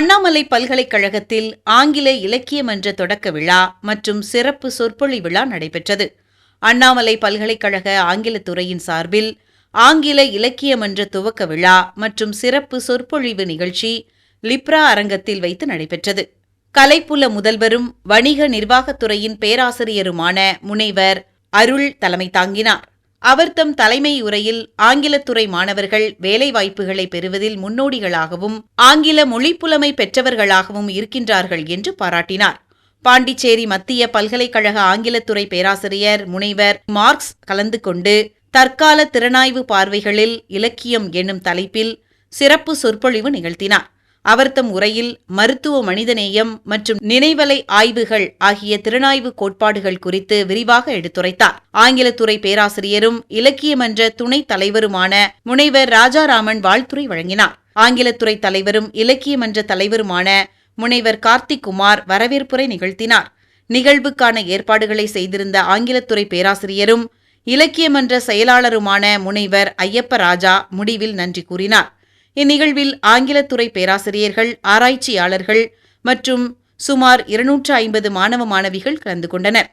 அண்ணாமலை பல்கலைக்கழகத்தில் ஆங்கில இலக்கிய மன்ற தொடக்க விழா மற்றும் சிறப்பு சொற்பொழி விழா நடைபெற்றது. அண்ணாமலை பல்கலைக்கழக ஆங்கிலத்துறையின் சார்பில் ஆங்கில இலக்கிய மன்ற துவக்க விழா மற்றும் சிறப்பு சொற்பொழிவு நிகழ்ச்சி லிப்ரா அரங்கத்தில் வைத்து நடைபெற்றது. கலைப்புல முதல்வரும் வணிக நிர்வாகத்துறையின் பேராசிரியருமான முனைவர் அருள் தலைமை தாங்கினார். அவர் தம் தலைமை உரையில் ஆங்கிலத்துறை மாணவர்கள் வேலைவாய்ப்புகளை பெறுவதில் முன்னோடிகளாகவும் ஆங்கில மொழிப்புலமை பெற்றவர்களாகவும் இருக்கின்றார்கள் என்று பாராட்டினார். பாண்டிச்சேரி மத்திய பல்கலைக்கழக ஆங்கிலத்துறை பேராசிரியர் முனைவர் மார்க்ஸ் கலந்து கொண்டு தற்கால திறனாய்வு பார்வைகளில் இலக்கியம் என்னும் தலைப்பில் சிறப்பு சொற்பொழிவு நிகழ்த்தினார். அவர் தம் உரையில் மருத்துவ மனிதநேயம் மற்றும் நினைவலை ஆய்வுகள் ஆகிய திறனாய்வு கோட்பாடுகள் குறித்து விரிவாக எடுத்துரைத்தார். ஆங்கிலத்துறை பேராசிரியரும் இலக்கிய மன்ற துணைத் தலைவருமான முனைவர் ராஜாராமன் வாழ்த்துறை வழங்கினார். ஆங்கிலத்துறை தலைவரும் இலக்கிய மன்ற தலைவருமான முனைவர் கார்த்திக் குமார் வரவேற்புரை நிகழ்த்தினார். நிகழ்வுக்கான ஏற்பாடுகளை செய்திருந்த ஆங்கிலத்துறை பேராசிரியரும் இலக்கிய மன்ற செயலாளருமான முனைவர் ஐயப்ப ராஜா முடிவில் நன்றி கூறினார். இந்நிகழ்வில் ஆங்கிலத்துறை பேராசிரியர்கள் ஆராய்ச்சியாளர்கள் மற்றும் சுமார் இருநூற்று ஐம்பது மாணவ மாணவிகள் கலந்து கொண்டனர்.